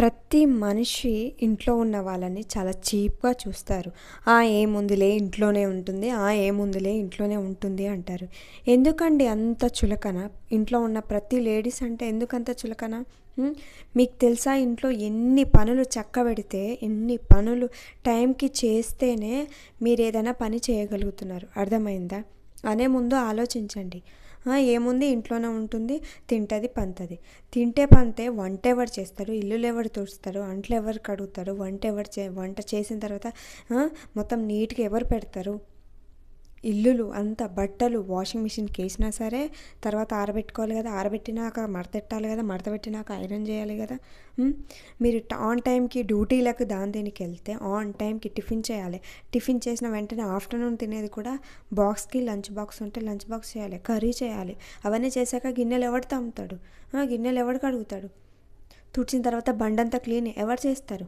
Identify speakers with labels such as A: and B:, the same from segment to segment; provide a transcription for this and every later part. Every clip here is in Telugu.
A: ప్రతి మనిషి ఇంట్లో ఉన్న వాళ్ళని చాలా చీప్గా చూస్తారు. "ఆ, ఏముందిలే ఇంట్లోనే ఉంటుంది ఆ ఏముందిలే ఇంట్లోనే ఉంటుంది అంటారు. ఎందుకండి అంత చులకన? ఇంట్లో ఉన్న ప్రతి లేడీస్ అంటే ఎందుకంత చులకన? మీకు తెలుసా ఇంట్లో ఎన్ని పనులు చక్కబెడితే ఎన్ని పనులు టైంకి చేస్తేనే మీరు ఏదైనా పని చేయగలుగుతున్నారు. అర్థమైందా? అనే ముందు ఆలోచించండి. ఏముంది? ఇంట్లోనే ఉంటుంది. తింటుంది పంతది తింటే పంతే వంట ఎవరు చేస్తారు? ఇల్లులు ఎవరు తుడుస్తారు? అంట్లు ఎవరు కడుగుతారు వంట ఎవరు చే వంట చేసిన తర్వాత మొత్తం నీట్గా ఎవరు పెడతారు? ఇల్లులు అంతా బట్టలు వాషింగ్ మిషన్కి వేసినా సరే తర్వాత ఆరబెట్టుకోవాలి కదా. ఆరబెట్టినాక మడతెట్టాలి కదా. మడత పెట్టినాక ఐరన్ చేయాలి కదా. మీరు ఆన్ టైంకి డ్యూటీలకు దాని దీనికి వెళ్తే ఆన్ టైంకి టిఫిన్ చేయాలి. టిఫిన్ చేసిన వెంటనే ఆఫ్టర్నూన్ తినేది కూడా బాక్స్కి లంచ్ బాక్స్ ఉంటే లంచ్ బాక్స్ చేయాలి. కర్రీ చేయాలి. అవన్నీ చేశాక గిన్నెలు ఎవడు తమ్ముతాడు గిన్నెలు ఎవడు కడుగుతాడు తుడిచిన తర్వాత బండంతా క్లీన్ ఎవరు చేస్తారు?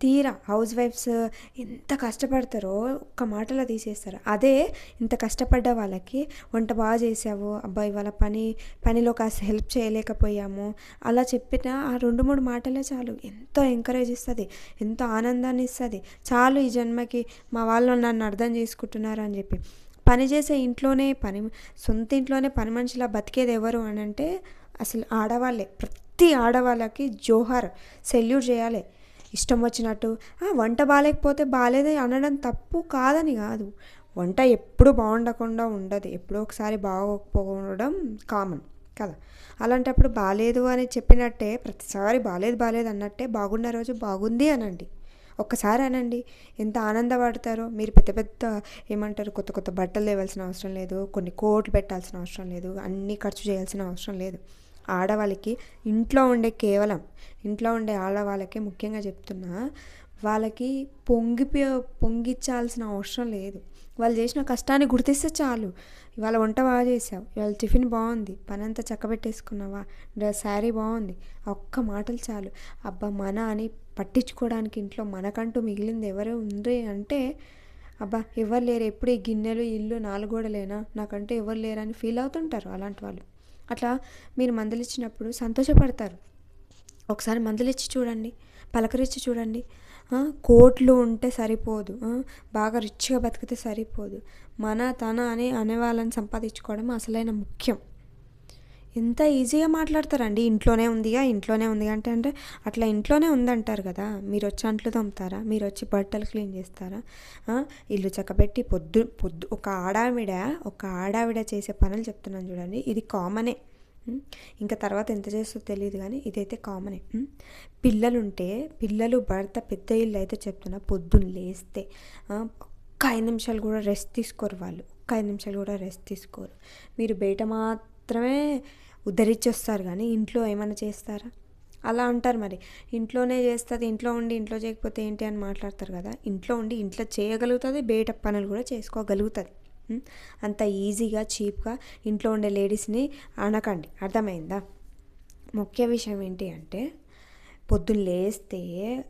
A: తీరా హౌస్ వైఫ్స్ ఎంత కష్టపడతారో ఒక్క మాటలో తీసేస్తారు. అదే ఇంత కష్టపడ్డ వాళ్ళకి వంట బాగా చేసావు అబ్బాయి వాళ్ళ పని పనిలో కాస్త హెల్ప్ చేయలేకపోయాము అలా చెప్పిన ఆ రెండు మూడు మాటలే చాలు. ఎంతో ఎంకరేజ్ ఇస్తుంది ఎంతో ఆనందాన్ని ఇస్తుంది. చాలు ఈ జన్మకి మా వాళ్ళు నన్ను అర్థం చేసుకుంటున్నారు అని చెప్పి. పని చేసే ఇంట్లోనే పని సొంత ఇంట్లోనే పని మనిషిలా బతికేది ఎవరు అని అంటే అసలు ఆడవాళ్ళే. ప్రతి ఆడవాళ్ళకి జోహార్ సెల్యూట్ చేయాలి. ఇష్టం వచ్చినట్టు "ఆ, వంట బాగాలేకపోతే బాగాలేదే అనడం తప్పు కాదని కాదు. వంట ఎప్పుడు బాగుండకుండా ఉండదు. ఎప్పుడో ఒకసారి బాగోకపోవడం కామన్ కదా. అలాంటప్పుడు బాగాలేదు అని చెప్పినట్టే ప్రతిసారి బాగాలేదు బాగాలేదు అన్నట్టే బాగున్న రోజు బాగుంది అనండి. ఒక్కసారి అనండి. ఎంత ఆనందపడతారో. మీరు పెద్ద పెద్ద ఏమంటారు కొత్త కొత్త బట్టలు తేవాల్సిన అవసరం లేదు. కొన్ని కోట్లు పెట్టాల్సిన అవసరం లేదు. అన్నీ ఖర్చు చేయాల్సిన అవసరం లేదు. ఆడవాళ్ళకి ఇంట్లో ఉండే కేవలం ఇంట్లో ఉండే ఆడవాళ్ళకే ముఖ్యంగా చెప్తున్నా వాళ్ళకి పొంగి పొంగిచ్చాల్సిన అవసరం లేదు. వాళ్ళు చేసిన కష్టాన్ని గుర్తిస్తే చాలు. ఇవాళ వంట బాగా చేసావు ఇవాళ టిఫిన్ బాగుంది పనంతా చక్కబెట్టేసుకున్నావా డ్రెస్ శారీ బాగుంది ఒక్క మాటలు చాలు. అబ్బా మన అని పట్టించుకోవడానికి ఇంట్లో మనకంటూ మిగిలింది ఎవరు ఉంది అంటే అబ్బా ఎవరు లేరు. ఎప్పుడు ఈ గిన్నెలు ఇల్లు నాలుగోడలేనా? నాకంటే ఎవరు లేరని ఫీల్ అవుతుంటారు అలాంటి వాళ్ళు. అట్లా మీరు మందులిచ్చినప్పుడు సంతోషపడతారు. ఒకసారి మందులిచ్చి చూడండి పలకరించి చూడండి. కోట్లు ఉంటే సరిపోదు. బాగా రిచ్గా బతికితే సరిపోదు. మన తన అని అనే వాళ్ళని సంపాదించుకోవడం అసలైన ముఖ్యం. ఎంత ఈజీగా మాట్లాడతారండి? ఇంట్లోనే ఉందిగా ఇంట్లోనే ఉంది అంటే అంటే అట్లా ఇంట్లోనే ఉందంటారు కదా? మీరు వచ్చి అంట్లు తోముతారా? మీరు వచ్చి బట్టలు క్లీన్ చేస్తారా? ఇల్లు చక్కబెట్టి పొద్దు పొద్దు ఒక ఆడావిడ ఒక ఆడావిడ చేసే పనులు చెప్తున్నాను చూడండి. ఇది కామనే. ఇంకా తర్వాత ఎంత చేస్తుందో తెలియదు కానీ ఇదైతే కామనే. పిల్లలుంటే పిల్లలు భర్త పెద్ద ఇల్లు అయితే చెప్తున్నా పొద్దున్న లేస్తే ఒక్క ఐదు నిమిషాలు కూడా రెస్ట్ తీసుకోరు వాళ్ళు. ఒక్క ఐదు నిమిషాలు కూడా రెస్ట్ తీసుకోరు. మీరు బయట మాత్రమే ఉద్ధరించొస్తారు కానీ ఇంట్లో ఏమైనా చేస్తారా? అలా అంటారు మరి. ఇంట్లోనే చేస్తుంది ఇంట్లో ఉండి ఇంట్లో చేయకపోతే ఏంటి అని మాట్లాడతారు కదా. ఇంట్లో ఉండి ఇంట్లో చేయగలుగుతుంది బయట పనులు కూడా చేసుకోగలుగుతుంది. అంత ఈజీగా చీప్గా ఇంట్లో ఉండే లేడీస్ని అనకండి అర్థమైందా? ముఖ్య విషయం ఏంటి అంటే పొద్దున్న లేస్తే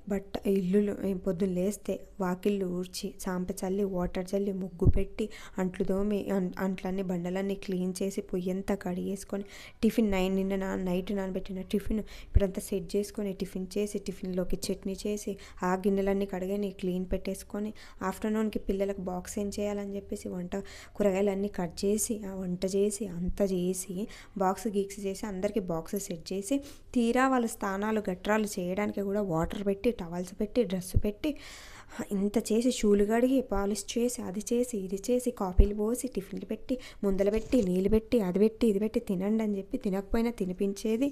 A: బట్ట ఇల్లులు పొద్దున్న లేస్తే వాకిళ్ళు ఊడ్చి సాంప చల్లి వాటర్ చల్లి ముగ్గు పెట్టి అంట్లు తోమి అంట్లన్నీ బండలన్నీ క్లీన్ చేసి పొయ్యంతా కడిగేసుకొని టిఫిన్ నైన్ నిన్న నా నైట్ నానబెట్టిన టిఫిన్ ఇప్పుడంతా సెట్ చేసుకొని టిఫిన్ చేసి టిఫిన్లోకి చట్నీ చేసి ఆ గిన్నెలన్నీ కడిగని క్లీన్ పెట్టేసుకొని ఆఫ్టర్నూన్కి పిల్లలకు బాక్స్ ఏం చేయాలని చెప్పేసి వంట కూరగాయలన్నీ కట్ చేసి ఆ వంట చేసి అంత చేసి బాక్స్ గీక్స్ చేసి అందరికీ బాక్స్ సెట్ చేసి తీరా వాళ్ళ స్థానాలు గట్రాలు చేయడానికి కూడా వాటర్ పెట్టి టవల్స్ పెట్టి డ్రెస్ పెట్టి ఇంత చేసి షూలు కడిగి పాలిష్ చేసి అది చేసి ఇది చేసి కాఫీలు పోసి టిఫిన్లు పెట్టి ముందలు పెట్టి నీళ్ళు పెట్టి అది పెట్టి ఇది పెట్టి తినండి అని చెప్పి తినకపోయినా తినిపించేది.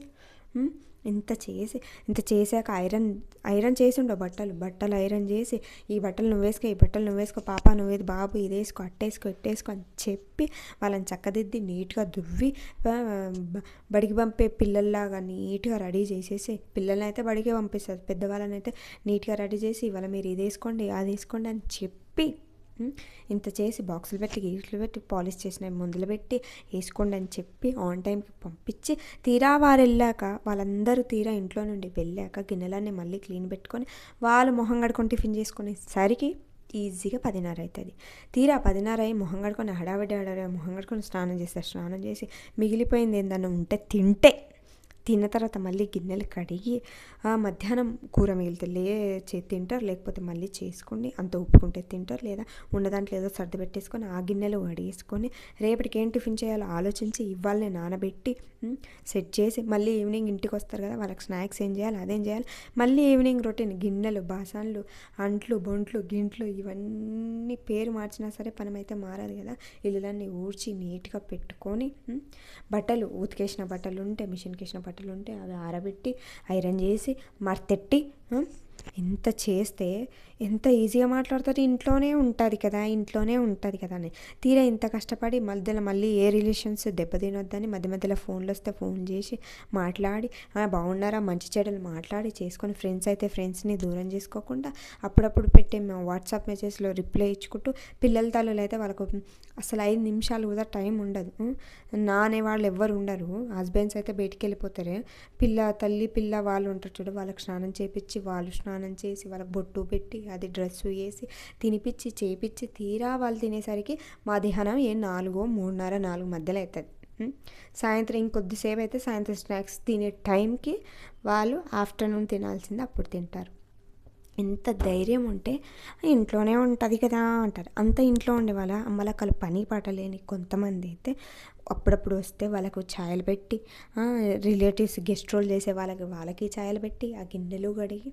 A: ఇంత చేసి ఇంత చేశాక ఐరన్ ఐరన్ చేసి ఉండవు బట్టలు బట్టలు ఐరన్ చేసి ఈ బట్టలు నువ్వు వేసుకో ఈ బట్టలు నువ్వు వేసుకో పాప నువ్వేది బాబు ఇది వేసుకో అట్టేసుకో ఇట్టేసుకో అని చెప్పి వాళ్ళని చక్కదిద్ది నీట్గా దువ్వి బడికి పంపే పిల్లల్లాగా నీట్గా రెడీ చేసేసి పిల్లల్ని అయితే బడికే పంపిస్తారు పెద్దవాళ్ళని అయితే నీట్గా రెడీ చేసి ఇవాళ మీరు ఇది వేసుకోండి అది వేసుకోండి అని చెప్పి ఇంత చేసి బాక్సులు పెట్టి గీట్లు పెట్టి పాలిష్ చేసిన మందులు పెట్టి వేసుకోండి అని చెప్పి ఆన్ టైంకి పంపించి తీరా వారు వెళ్ళాక వాళ్ళందరూ తీరా ఇంట్లో నుండి వెళ్ళాక గిన్నెలన్నీ మళ్ళీ క్లీన్ పెట్టుకొని వాళ్ళు మొహం కడుకొని టిఫిన్ చేసుకునేసరికి ఈజీగా పదిన్నర అవుతుంది తీరా పదిన్నర అయ్యి మొహం కడుకొని హడావిడి హడావిడి మొహం కడుకొని స్నానం చేస్తారు స్నానం చేసి మిగిలిపోయింది ఏందన్నా ఉంటే తింటే తిన్న తర్వాత మళ్ళీ గిన్నెలు కడిగి మధ్యాహ్నం కూర మిగిలితే లే తింటారు. లేకపోతే మళ్ళీ చేసుకోండి అంత ఒప్పుకుంటే తింటారు. లేదా ఉన్న దాంట్లో ఏదో సర్ది పెట్టేసుకొని ఆ గిన్నెలు వడేసుకొని రేపటికి ఏం టిఫిన్ చేయాలో ఆలోచించి ఇవ్వాలని నానబెట్టి సెట్ చేసి మళ్ళీ ఈవినింగ్ ఇంటికి వస్తారు కదా వాళ్ళకి స్నాక్స్ ఏం చేయాలి అదేం చేయాలి. మళ్ళీ ఈవినింగ్ రొటీన్ గిన్నెలు బాసన్లు అంట్లు బొంట్లు గింట్లు ఇవన్నీ పేరు మార్చినా సరే పనమైతే మారదు కదా. ఇల్లులన్నీ ఊడ్చి నీట్గా పెట్టుకొని బట్టలు ఉతికేసిన బట్టలు ఉంటే మిషన్కి వేసిన బట్టలు ఉంటే అవి ఆరబెట్టి ఐరన్ చేసి మర్తెట్టి ఇంత చేస్తే ఎంత ఈజీగా మాట్లాడతారు? ఇంట్లోనే ఉంటుంది కదా ఇంట్లోనే ఉంటుంది కదా అని. తీరా ఇంత కష్టపడి మధ్యలో మళ్ళీ ఏ రిలేషన్స్ దెబ్బతినొద్దని మధ్య మధ్యలో ఫోన్లు వస్తే ఫోన్ చేసి మాట్లాడి బాగున్నారా? మంచి చెడులు మాట్లాడి చేసుకొని ఫ్రెండ్స్ అయితే ఫ్రెండ్స్ని దూరం చేసుకోకుండా అప్పుడప్పుడు పెట్టే వాట్సాప్ మెసేజ్లో రిప్లై ఇచ్చుకుంటూ పిల్లల తల్లులు అయితే వాళ్ళకు అసలు ఐదు నిమిషాలు కూడా టైం ఉండదు. నా అనే వాళ్ళు ఎవ్వరు ఉండరు. హస్బెండ్స్ అయితే బయటికి వెళ్ళిపోతారు. పిల్ల తల్లి పిల్ల వాళ్ళు ఉంటారు చూడు వాళ్ళకి స్నానం చేపించి వాళ్ళు స్నానం స్నానం చేసి వాళ్ళకి బొట్టు పెట్టి అది డ్రెస్ వేసి తినిపించి చేపించి తీరా వాళ్ళు తినేసరికి మధ్యాహ్నం ఏ నాలుగో మూడున్నర నాలుగు మధ్యలో అవుతుంది సాయంత్రం ఇంకొద్దిసేపు అయితే సాయంత్రం స్నాక్స్ తినే టైంకి వాళ్ళు ఆఫ్టర్నూన్ తినాల్సింది అప్పుడు తింటారు. ఎంత ధైర్యం ఉంటే ఇంట్లోనే ఉంటుంది కదా అంటారు. అంత ఇంట్లో ఉండే వాళ్ళ అమ్మలక్కలు పని పాటలేని కొంతమంది అయితే అప్పుడప్పుడు వస్తే వాళ్ళకు ఛాయలు పెట్టి రిలేటివ్స్ గెస్ట్ రోల్ చేసే వాళ్ళకి వాళ్ళకి ఛాయలు పెట్టి ఆ గిన్నెలు కడిగి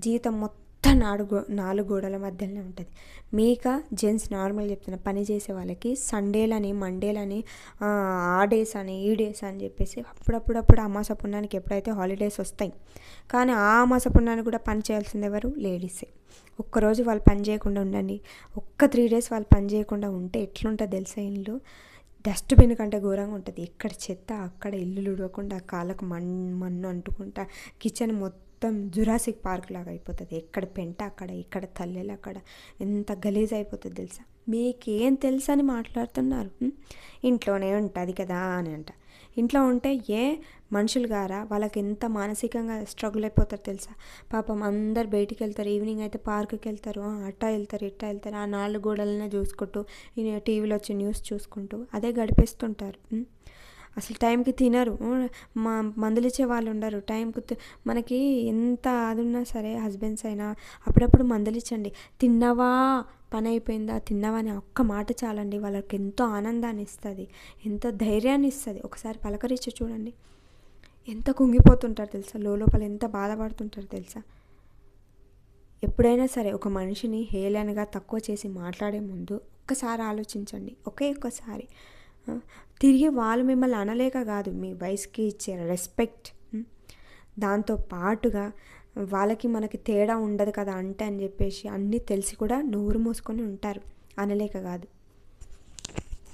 A: జీవితం మొత్తం నాలుగు నాలుగు గోడల మధ్యలోనే ఉంటుంది. మీక జెంట్స్ నార్మల్ చెప్తున్నా పని చేసే వాళ్ళకి సండేలని మండేలని ఆ, ఆ డేస్ అని ఈ డేస్ అని చెప్పేసి అప్పుడప్పుడప్పుడు అమాస పుణ్యానికి ఎప్పుడైతే హాలిడేస్ వస్తాయి. కానీ ఆ అమాస పుణ్యానికి కూడా పని చేయాల్సింది ఎవరు? లేడీసే. ఒక్కరోజు వాళ్ళు పని చేయకుండా ఉండండి. ఒక్క త్రీ డేస్ వాళ్ళు పని చేయకుండా ఉంటే ఎట్లుంటుంది తెలుసా ఇల్లు? డస్ట్బిన్ కంటే ఘోరంగా ఉంటుంది. ఎక్కడ చెత్త అక్కడ ఇల్లు ఉడవకుండా కాళ్ళకు మన్ మన్ను అంటుకుంటా కిచెన్ మొత్తం మొత్తం జురాసిక్ పార్క్ లాగా అయిపోతుంది. ఎక్కడ పెంట అక్కడ ఎక్కడ తల్లెలు అక్కడ. ఎంత గలీజ్ అయిపోతుంది తెలుసా? మీకేం తెలుసా అని మాట్లాడుతున్నారు? ఇంట్లోనే ఉంటుంది కదా అని అంట. ఇంట్లో ఉంటే ఏ మనుషులు గారా? వాళ్ళకి ఎంత మానసికంగా స్ట్రగుల్ అయిపోతారు తెలుసా? పాపం అందరు బయటికి వెళ్తారు ఈవినింగ్ అయితే పార్కుకి వెళ్తారు అట్టా వెళ్తారు ఇట్టా వెళ్తారు ఆ నాలుగు గోడలనే చూసుకుంటూ టీవీలో వచ్చి న్యూస్ చూసుకుంటూ అదే గడిపేస్తుంటారు. అసలు టైంకి తినరు. మా మందులు ఇచ్చే వాళ్ళు ఉండరు. టైంకి మనకి ఎంత అది ఉన్నా సరే హస్బెండ్స్ అయినా అప్పుడప్పుడు మందులు ఇచ్చండి తిన్నావా? పని అయిపోయిందా తిన్నావా అని ఒక్క మాట చాలండి. వాళ్ళకి ఎంతో ఆనందాన్ని ఇస్తుంది. ఎంతో ధైర్యాన్ని ఇస్తుంది. ఒకసారి పలకరించి చూడండి. ఎంత కుంగిపోతుంటారు తెలుసా? లోపల ఎంత బాధపడుతుంటారు తెలుసా? ఎప్పుడైనా సరే ఒక మనిషిని హేళనగా తక్కువ చేసి మాట్లాడే ముందు ఒక్కసారి ఆలోచించండి. ఒకే ఒక్కసారి. తిరిగి వాళ్ళు మిమ్మల్ని అనలేక కాదు మీ వయసుకి ఇచ్చే రెస్పెక్ట్ దాంతో పాటుగా వాళ్ళకి మనకి తేడా ఉండదు కదా అంటే అని చెప్పేసి అన్నీ తెలిసి కూడా నోరు మూసుకొని ఉంటారు. అనలేక కాదు.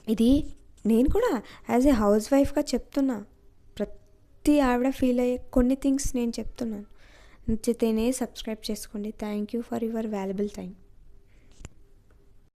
A: ఇది నేను కూడా యాజ్ ఏ హౌస్ వైఫ్గా చెప్తున్నా. ప్రతి ఆవిడ ఫీల్ అయ్యే కొన్ని థింగ్స్ నేను చెప్తున్నాను. నచ్చితేనే సబ్స్క్రైబ్ చేసుకోండి. Thank you for your valuable time